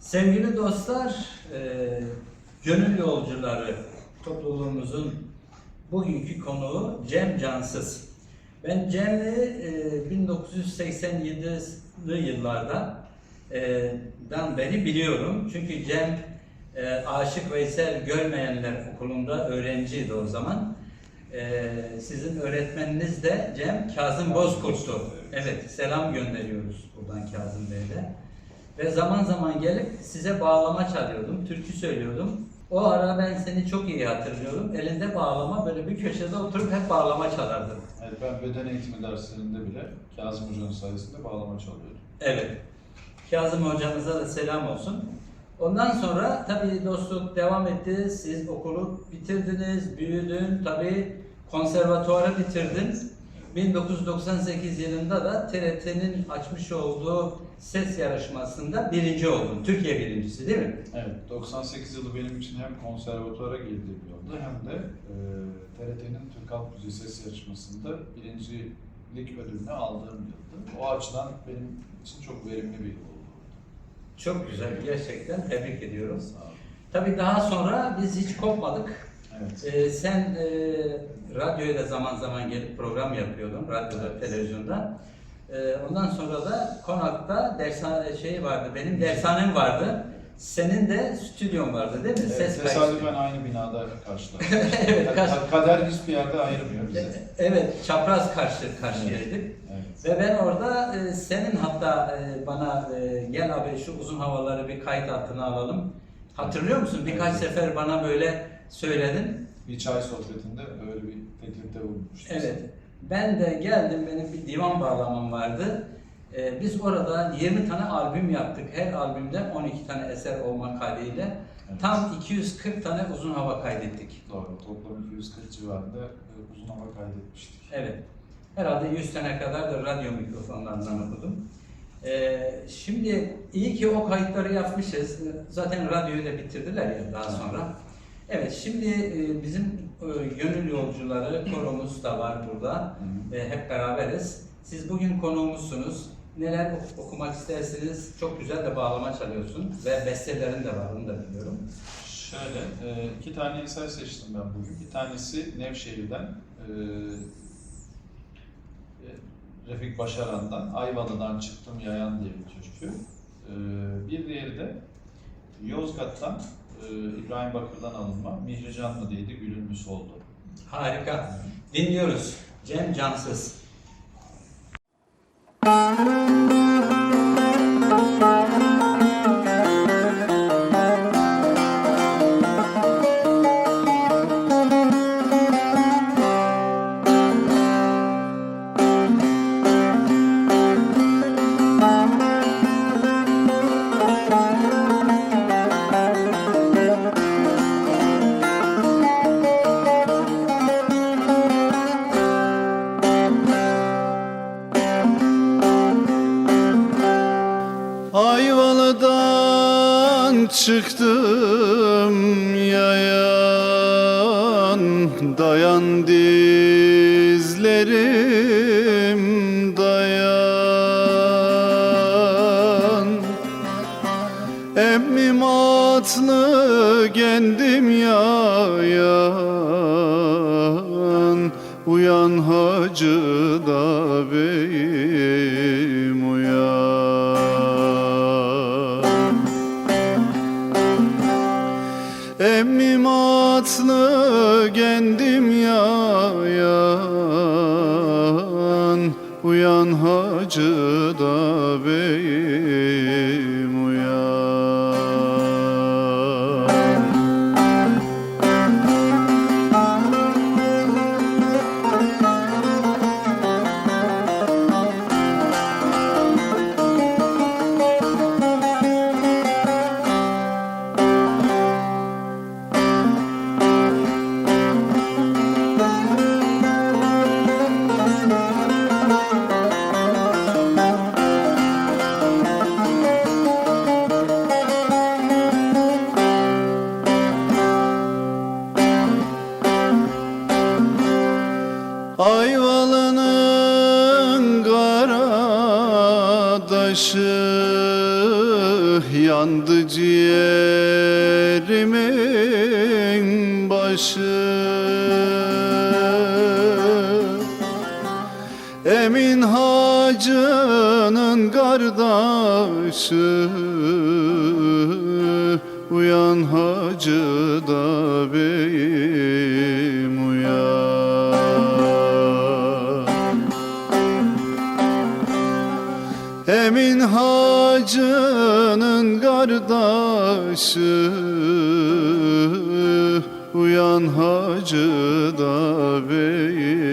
Sevgili dostlar, e, gönül yolcuları topluluğumuzun bugünkü konuğu Cem Cansız. Ben Cem'i e, 1987'li yıllarda e, dan beri biliyorum. Çünkü Cem e, Aşık Veysel Görmeyenler Okulu'nda öğrenciydi o zaman. E, sizin öğretmeniniz de Cem Kazım Bozkurt'tu. Evet, selam gönderiyoruz buradan Kazım Bey'le. Ve zaman zaman gelip size bağlama çalıyordum, türkü söylüyordum. O ara ben seni çok iyi hatırlıyorum. Elinde bağlama böyle bir köşede oturup hep bağlama çalardın. Evet, ben beden eğitimi derslerinde bile Kazım Hoca'nın sayesinde bağlama çalıyordum. Evet. Kazım hocamıza da selam olsun. Ondan sonra tabii dostluk devam etti. Siz okulu bitirdiniz, büyüdün. Tabii konservatuarı bitirdin. 1998 yılında da TRT'nin açmış olduğu ses yarışmasında birinci oldun. Türkiye birincisi değil mi? Evet, 98 yılı benim için hem konservatuara girdiğim yıldı hem de e, TRT'nin Türk Halk Müziği Ses Yarışması'nda birincilik ödülünü aldığım yıldı. O açıdan benim için çok verimli bir yıl oldu. Çok güzel gerçekten tebrik ediyorum. Sağ olun. Tabii daha sonra biz hiç kopmadık. Evet. Ee, sen e, radyoya da zaman zaman gelip program yapıyordun, radyoda, Evet. televizyonda. Ee, ondan sonra da konakta dershane şey vardı, benim dershanem vardı. Senin de stüdyon vardı değil mi? Evet, Ses tesadüfen aynı binada karşılaştık. Evet, karşı- Ka- Kader hiçbir yerde ayırmıyor bizi. E- Evet, çapraz karşı karşıyaydık. Evet. Ve ben orada e, senin hatta e, bana e, gel abi şu uzun havaları bir kayıt altına alalım. Hatırlıyor musun? Birkaç Evet. sefer bana böyle söyledin. Bir çay sohbetinde öyle bir teklifte bulunmuştuk. Evet. Ben de geldim, benim bir divan bağlamam vardı. Ee, biz orada 20 tane albüm yaptık. Her albümde 12 tane eser olmak kaydıyla. Evet. Tam 240 tane uzun hava kaydettik. Doğru, toplam 240 civarında e, uzun hava kaydetmiştik. Evet. Herhalde 100 tane kadar da radyo mikrofonlarından okudum. Ee, şimdi iyi ki o kayıtları yapmışız. Zaten radyoyu da bitirdiler ya daha sonra. Evet, şimdi e, bizim e, gönül yolcuları koromuz da var burada. Hep beraberiz. Siz bugün konuğumuzsunuz. Neler ok- okumak istersiniz? Çok güzel de bağlama çalıyorsun ve bestelerin de var, onu da biliyorum. Şöyle, e, iki tane eser seçtim ben bugün. Bir tanesi Nevşehir'den, Refik Başaran'dan, Ayvalı'dan çıktım yayan diye bir türkü. Bir diğeri de Yozgat'tan, İbrahim Bakır'dan alınma, Mihri Canlı diydi, gülün mü soldu. Harika. Dinliyoruz. Cem Cansız. Ayvalı'dan çıktım yayan Dayan dizlerim dayan. Emmim atlı kendim Emmim atlı kendim yayan Uyan hacı da beyim ateşi yandı ciğerimin başı. Emin Hacı'nın kardeşi Uyan Hacı da beyim Emin Hacı'nın kardeşi Uyan Hacı da beyim